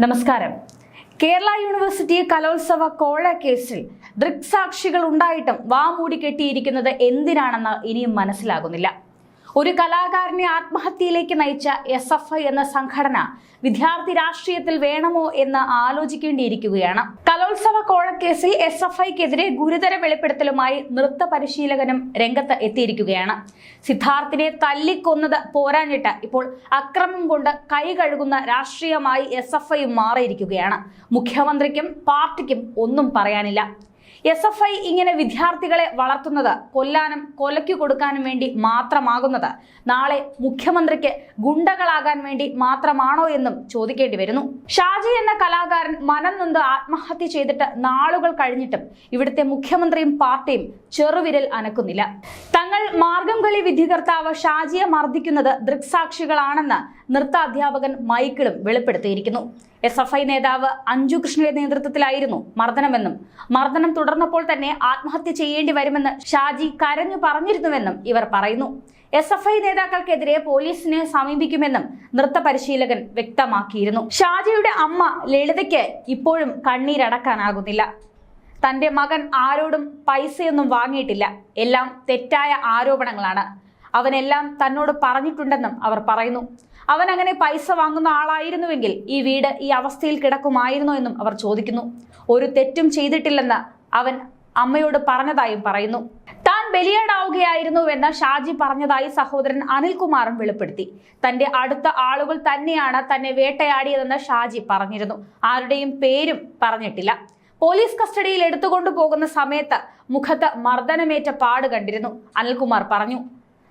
നമസ്കാരം. കേരള യൂണിവേഴ്സിറ്റി കലോത്സവ കോഴ കേസിൽ ദൃക്സാക്ഷികൾ ഉണ്ടായിട്ടും വാമൂടി കെട്ടിയിരിക്കുന്നത് എന്തിനാണെന്ന് ഇനിയും മനസ്സിലാകുന്നില്ല. ഒരു കലാകാരനെ ആത്മഹത്യയിലേക്ക് നയിച്ച എസ് എഫ് ഐ എന്ന സംഘടന വിദ്യാർത്ഥി രാഷ്ട്രീയത്തിൽ വേണമോ എന്ന് ആലോചിക്കേണ്ടിയിരിക്കുകയാണ്. കലോത്സവ കോഴക്കേസിൽ എസ് എഫ് ഐക്കെതിരെ ഗുരുതര വെളിപ്പെടുത്തലുമായി നൃത്ത പരിശീലകനും രംഗത്ത് എത്തിയിരിക്കുകയാണ്. സിദ്ധാർത്ഥിനെ തല്ലിക്കൊന്നത് പോരാഞ്ഞിട്ട് ഇപ്പോൾ അക്രമം കൊണ്ട് കൈ കഴുകുന്ന രാഷ്ട്രീയമായി എസ് എഫ് ഐ മാറിയിരിക്കുകയാണ്. മുഖ്യമന്ത്രിക്കും പാർട്ടിക്കും ഒന്നും പറയാനില്ല. എസ് എഫ് ഐ ഇങ്ങനെ വിദ്യാർത്ഥികളെ വളർത്തുന്നത് കൊല്ലാനും കൊലയ്ക്കു കൊടുക്കാനും വേണ്ടി മാത്രമാകുന്നത്. നാളെ മുഖ്യമന്ത്രിക്ക് ഗുണ്ടകളാകാൻ വേണ്ടി മാത്രമാണോ എന്നും ചോദിക്കേണ്ടി വരുന്നു. ഷാജി എന്ന കലാകാരൻ മനം നൊന്ത് ആത്മഹത്യ ചെയ്തിട്ട് നാളുകൾ കഴിഞ്ഞിട്ടും ഇവിടുത്തെ മുഖ്യമന്ത്രിയും പാർട്ടിയും ചെറുവിരൽ അനക്കുന്നില്ല. തങ്ങൾ മാർഗം കളി വിധികർത്താവ് ഷാജിയെ മർദ്ദിക്കുന്നത് ദൃക്സാക്ഷികളാണെന്ന് നൃത്ത അധ്യാപകൻ മൈക്കിളും വെളിപ്പെടുത്തിയിരിക്കുന്നു. എസ് എഫ് ഐ നേതാവ് അഞ്ജു കൃഷ്ണയുടെ നേതൃത്വത്തിലായിരുന്നു മർദ്ദനമെന്നും മർദ്ദനം തുടർന്നപ്പോൾ തന്നെ ആത്മഹത്യ ചെയ്യേണ്ടി വരുമെന്ന് ഷാജി കരഞ്ഞു പറഞ്ഞിരുന്നുവെന്നും ഇവർ പറയുന്നു. എസ് എഫ് ഐ നേതാക്കൾക്കെതിരെ പോലീസിനെ സമീപിക്കുമെന്നും നൃത്ത പരിശീലകൻ വ്യക്തമാക്കിയിരുന്നു. ഷാജിയുടെ അമ്മ ലളിതയ്ക്ക് ഇപ്പോഴും കണ്ണീരടക്കാനാകുന്നില്ല. തന്റെ മകൻ ആരോടും പൈസയൊന്നും വാങ്ങിയിട്ടില്ല. എല്ലാം തെറ്റായ ആരോപണങ്ങളാണ്. അവനെല്ലാം തന്നോട് പറഞ്ഞിട്ടുണ്ടെന്നും അവർ പറയുന്നു. അവൻ അങ്ങനെ പൈസ വാങ്ങുന്ന ആളായിരുന്നുവെങ്കിൽ ഈ വീട് ഈ അവസ്ഥയിൽ കിടക്കുമായിരുന്നോ എന്നും അവർ ചോദിക്കുന്നു. ഒരു തെറ്റും ചെയ്തിട്ടില്ലെന്ന് അവൻ അമ്മയോട് പറഞ്ഞതായും പറയുന്നു. താൻ ബലിയാടാവുകയായിരുന്നുവെന്ന് ഷാജി പറഞ്ഞതായി സഹോദരൻ അനിൽകുമാറും വെളിപ്പെടുത്തി. തന്റെ അടുത്ത ആളുകൾ തന്നെയാണ് തന്നെ വേട്ടയാടിയതെന്ന് ഷാജി പറഞ്ഞിരുന്നു. ആരുടെയും പേരും പറഞ്ഞിട്ടില്ല. പോലീസ് കസ്റ്റഡിയിൽ എടുത്തുകൊണ്ടു പോകുന്ന സമയത്ത് മുഖത്ത് മർദ്ദനമേറ്റ പാട് കണ്ടിരുന്നു. അനിൽകുമാർ പറഞ്ഞു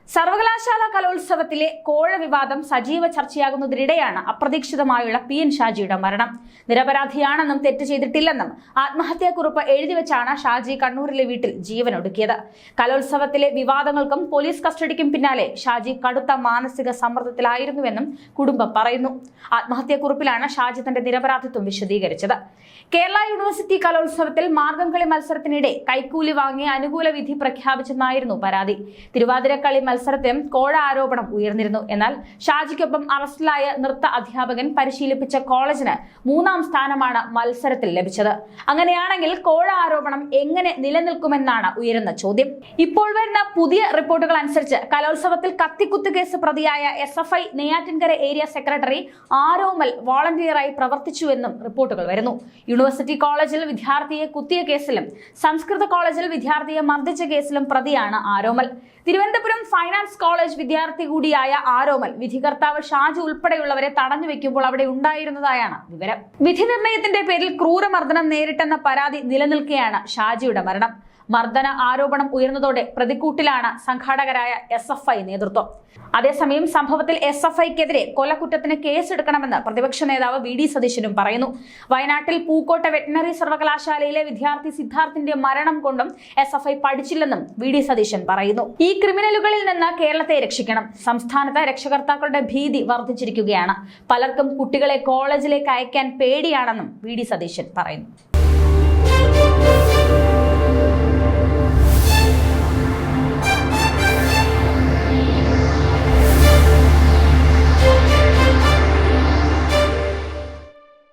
സർവകലാശാല കലോത്സവത്തിലെ കോഴ വിവാദം സജീവ ചർച്ചയാകുന്നതിനിടെയാണ് അപ്രതീക്ഷിതമായുള്ള പി എൻ ഷാജിയുടെ മരണം. നിരപരാധിയാണെന്നും തെറ്റ് ചെയ്തിട്ടില്ലെന്നും ആത്മഹത്യാക്കുറിപ്പ് എഴുതിവെച്ചാണ് ഷാജി കണ്ണൂരിലെ വീട്ടിൽ ജീവനൊടുക്കിയത്. കലോത്സവത്തിലെ വിവാദങ്ങൾക്കും പോലീസ് കസ്റ്റഡിക്കും പിന്നാലെ ഷാജി കടുത്ത മാനസിക സമ്മർദ്ദത്തിലായിരുന്നുവെന്നും കുടുംബം പറയുന്നു. ആത്മഹത്യാക്കുറിപ്പിലാണ് ഷാജി തന്റെ നിരപരാധിത്വം വിശദീകരിച്ചത്. കേരള യൂണിവേഴ്സിറ്റി കലോത്സവത്തിൽ മാർഗംകളി മത്സരത്തിനിടെ കൈക്കൂലി വാങ്ങി അനുകൂല വിധി പ്രഖ്യാപിച്ചെന്നായിരുന്നു പരാതി. തിരുവാതിരക്കളി മത്സരത്തിലും കോഴ ആരോപണം ഉയർന്നിരുന്നു. എന്നാൽ ഷാജിക്കൊപ്പം അറസ്റ്റിലായ നൃത്ത അധ്യാപകൻ പരിശീലിപ്പിച്ച കോളേജിന് മൂന്നാം സ്ഥാനമാണ് മത്സരത്തിൽ ലഭിച്ചത്. അങ്ങനെയാണെങ്കിൽ കോഴ ആരോപണം എങ്ങനെ നിലനിൽക്കുമെന്നാണ് ഉയരുന്ന ചോദ്യം. ഇപ്പോൾ വരുന്ന പുതിയ റിപ്പോർട്ടുകൾ അനുസരിച്ച് കലോത്സവത്തിൽ കത്തിക്കുത്ത് കേസ് പ്രതിയായ S F I Neyyattinkara area secretary Aromal വോളണ്ടിയറായി പ്രവർത്തിച്ചുവെന്നും റിപ്പോർട്ടുകൾ വരുന്നു. യൂണിവേഴ്സിറ്റി കോളേജിൽ വിദ്യാർത്ഥിയെ കുത്തിയ കേസിലും സംസ്കൃത കോളേജിൽ വിദ്യാർത്ഥിയെ മർദ്ദിച്ച കേസിലും പ്രതിയാണ് ആരോമൽ. തിരുവനന്തപുരം ഫൈനാൻസ് കോളേജ് വിദ്യാർത്ഥി കൂടിയായ ആരോമൽ വിധികർത്താവ് ഷാജു ഉൾപ്പെടെയുള്ളവരെ തടഞ്ഞു വെക്കുമ്പോൾ അവിടെ ഉണ്ടായിരുന്നതായാണ് വിവരം. വിധി നിർണയത്തിന്റെ പേരിൽ ക്രൂരമർദ്ദനം നേരിട്ടെന്ന പരാതി നിലനിൽക്കെയാണ് ഷാജിയുടെ മരണം. മർദ്ദന ആരോപണം ഉയർന്നതോടെ പ്രതിക്കൂട്ടിലാണ് സംഘാടകരായ എസ് നേതൃത്വം. അതേസമയം സംഭവത്തിൽ എസ് എഫ് ഐക്കെതിരെ കൊലക്കുറ്റത്തിന് കേസെടുക്കണമെന്ന് പ്രതിപക്ഷ നേതാവ് വി ഡി സതീശനും പറയുന്നു. വയനാട്ടിൽ പൂക്കോട്ട വെറ്റിനറി സർവകലാശാലയിലെ വിദ്യാർത്ഥി സിദ്ധാർത്ഥിന്റെ മരണം കൊണ്ടും എസ് എഫ് ഐ പഠിച്ചില്ലെന്നും വി ഡി സതീശൻ പറയുന്നു. ഈ ക്രിമിനലുകളിൽ നിന്ന് കേരളത്തെ രക്ഷിക്കണം. സംസ്ഥാനത്ത് രക്ഷകർത്താക്കളുടെ ഭീതി വർദ്ധിച്ചിരിക്കുകയാണ്. പലർക്കും കുട്ടികളെ കോളേജിലേക്ക് അയക്കാൻ പേടിയാണെന്നും വി ഡി സതീശൻ പറയുന്നു.